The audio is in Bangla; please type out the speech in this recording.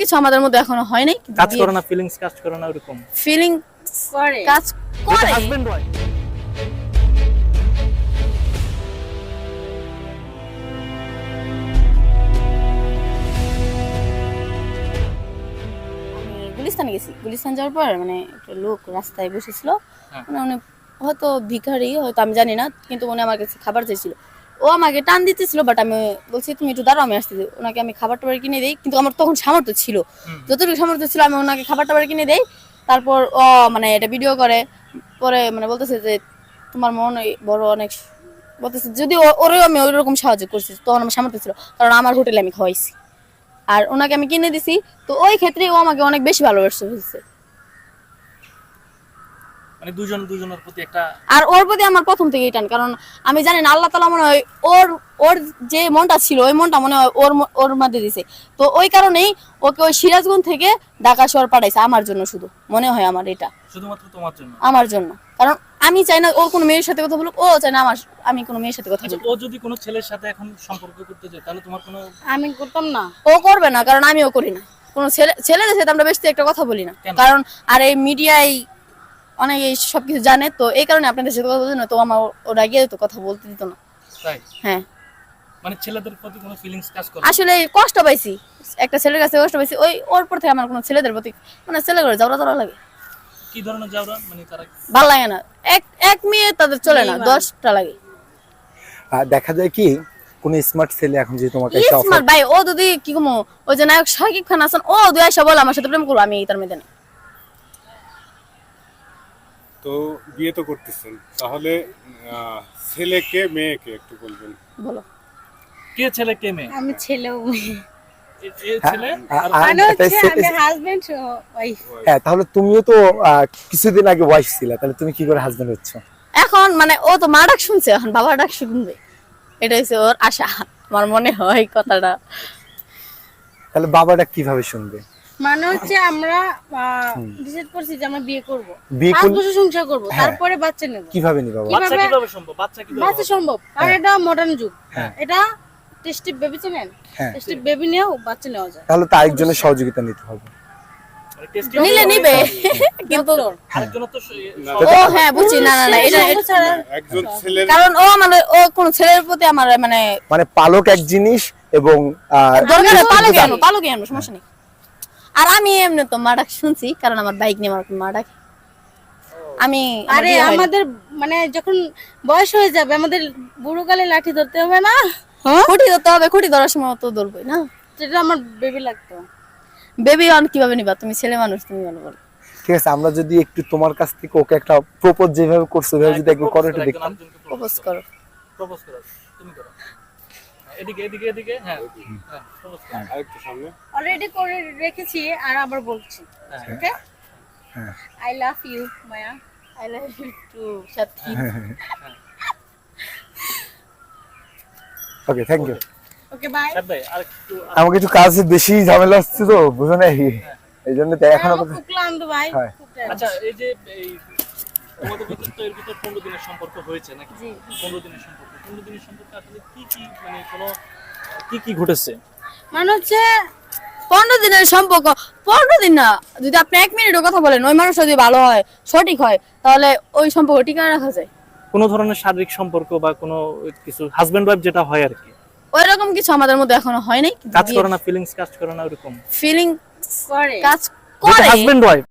কিছু আমাদের মধ্যে এখনও হয় নাই কাজ করে না ফিলিংস কাজ করে না ওরকম। ফিলিং করে। কাজ করে। হাজবেন্ড ওয়াইফ গুলিস্তানে গেছি। গুলিস্তান যাওয়ার পর মানে একটা লোক রাস্তায় বসেছিল। হ্যাঁ। মানে উনি হয়তো ভিখারি হয়তো আমি জানি না কিন্তু উনি আমার কাছে খাবার চাইছিল। ও আমাকে টান দিতেছিল বাট আমি বলছি তুমি একটু দাঁড়াও আমি আসতেছি ওনাকে আমি খাবার টাবার কিনে দিই কিন্তু আমার তখন সামর্থ্য ছিল। যতটুকু সামর্থ্য ছিল আমি ওনাকে খাবার টাবার কিনে দেই। তারপর ও মানে এটা ভিডিও করে পরে মানে বলতেছে যে তোমার মন ওই বড় অনেক বলতেছে যদি ওরেও আমি ওইরকম সাহায্য করছি তখন আমার সামর্থ্য ছিল কারণ আমার হোটেলে আমি খাওয়াইছি। আর ওনাকে আমি কিনে দিছি তো ওই ক্ষেত্রে ও আমাকে অনেক বেশি ভালোবাসতে ফেলছে মানে দুজন দুজনের প্রতি একটা আর ওর প্রতি আমার প্রথম থেকেই টান কারণ আমি জানি না আল্লাহ তালা মনে হয় ওর ওর যে মনটা ছিল ওই মনটা মনে হয় ওর ওর মধ্যে দিছে। তো ওই কারণেই ওকে ওই সিরাজগঞ্জ থেকে ঢাকা শহর পাঠাইছে আমার জন্য শুধু। মনে হয় আমার এটা। শুধুমাত্র তোমার জন্য? আমার জন্য। কারণ আমি চাই না ও কোনো মেয়ের সাথে কথা বলুক ও চাই না আমার আমি কোনো মেয়ের সাথে কথা আচ্ছা বলুক। ও যদি কোনো ছেলের সাথে এখন সম্পর্ক করতে যায় তাহলে তোমার কোনো আমি করতাম না। ও করবে না কারণ আমিও করি না। কোনো ছেলে ছেলেদের সাথে আমরা বেশি একটা কথা বলি না। কারণ আর এই মিডিয়ায় অনেক এই সবকিছু জানে তো এই কারণে আপনাদের সাথে কথা বলতে না তো আমার ওরা গিয়ে তো কথা বলতে দিত না। তাই? হ্যাঁ। মানে ছেলেদের প্রতি কোনো ফিলিংস কাজ করে আসলে কষ্ট পাইছি। একটা ছেলের কাছে কষ্ট পাইছি ওই ওর পর থেকে আমার কোনো ছেলেদের প্রতি মানে ছেলে করে যাওয়া যাওয়া লাগে। কি ধরনের যাওরা মানে তারা ভালো লাগে না। এক এক মেয়ে তাদের চলে না দশটা লাগে। আর দেখা যায় কি কোন স্মার্ট ছেলে এখন যদি তোমাকে স্মার্ট ভাই ও যদি কি কমো ওই যে নায়ক শাকিব খান আছেন ও দুই আসা বলে আমার সাথে প্রেম করব আমি তার মেয়েদের তো বিয়ে তো করতেছেন। তাহলে ছেলেকে মেয়েকে একটু বলবেন। বলো। কে ছেলে কে মেয়ে? আমি ছেলে আ- আর আ- মানে হ্যাঁ তাহলে তুমিও তো আহ, কিছুদিন আগে ওয়াইফ ছিলা তাহলে তুমি কি করে হাজবেন্ড হচ্ছ? এখন মানে ও তো মা ডাক শুনছে এখন বাবা ডাক শুনবে। এটা হচ্ছে ওর আশা আমার মনে হয় কথাটা। তাহলে বাবাটা কীভাবে শুনবে? মানে হচ্ছে আমরা ডিসাইড করছি যে আমরা বিয়ে করব। পাঁচ বছর সংসার করব। হ্যাঁ। তারপরে বাচ্চা নেব। কীভাবে নিবা বাবা? বাচ্চা কিভাবে- সম্ভব? বাচ্চা কীভাবে বাচ্চা সম্ভব? আর এটা মডার্ন যুগ। হ্যাঁ। এটা টেস্টি বেবি চেনেন? হ্যাঁ। টেস্টি বেবি নিয়েও বাচ্চা নেওয়া যায়। তাহলে তো আরেকজনের সহযোগিতা নিতে হবে। মানে নিলে নিবে। কিন্তু ও হ্যাঁ বুঝছি। না না না এটা একজন ছেলের কারণ ও আমার ও কোন ছেলের প্রতি আমার মানে মানে পালক এক জিনিস এবং আহ, দরকার স্ত্রী পালো কেন পালো কেন সমস্যা নেই। আর আমি এমনি তো মা ডাক শুনছি কারণ আমার বাইক নিয়ে আমার মা ডাক আমি আরে আমাদের মানে যখন বয়স হয়ে যাবে আমাদের বুড়োকালে লাঠি ধরতে হবে না? খুঁটি ধরতে হবে খুঁটি ধরার সময় তো ধরবই না। যেটা আমার বেবি লাগতো। বেবি অন কীভাবে নিবা? তুমি ছেলে মানুষ তুমি ভালো বলো ঠিক আছে আমরা যদি একটু তোমার কাছ থেকে ওকে একটা প্রপোজ যেভাবে করছ ওইভাবে যদি একবার করো একটু দেখতাম প্রপোজ করো। প্রপোজ করো তুমি করো। এদিকে এদিকে এদিকে? হ্যাঁ। হ্যাঁ আরেকটু সামনে। অলরেডি করে রেখেছি আর আবার বলছি। হ্যাঁ। ওকে হ্যাঁ। I love you Maya I love you too Sathi okay thank you okay bye সাদ ভাই আর একটু আমাকে বেশি ঝামেলা হচ্ছে তো বুঝো নাই? এই জন্য তো এখনও আমার খুব ক্লান্ত ভাই হয়। আচ্ছা এই যে তোমাদের ভিতর তো এর ভিতর পনেরো দিনের সম্পর্ক হয়েছে নাকি? জি। পনেরো দিনের সম্পর্ক। দিনের সম্পর্কে আসলে কি কি মানে কোনো কি কি ঘটেছে? মানে হচ্ছে পনেরো দিনের সম্পর্ক। পনেরো দিন না যদি আপনি এক মিনিটও কথা বলেন ওই মানুষটা যদি ভালো হয় সঠিক হয় তাহলে ওই সম্পর্ক টিকায় রাখা যায়। কোনো ধরনের শারীরিক সম্পর্ক বা কোনো কিছু হাজবেন্ড ওয়াইফ যেটা হয় আর কি? ওই রকম কিছু আমাদের মধ্যে এখনও হয় নাই কাজ করে না ফিলিংস কাজ করে না ওরকম? ফিলিং করে। কাজ করে। Husband wife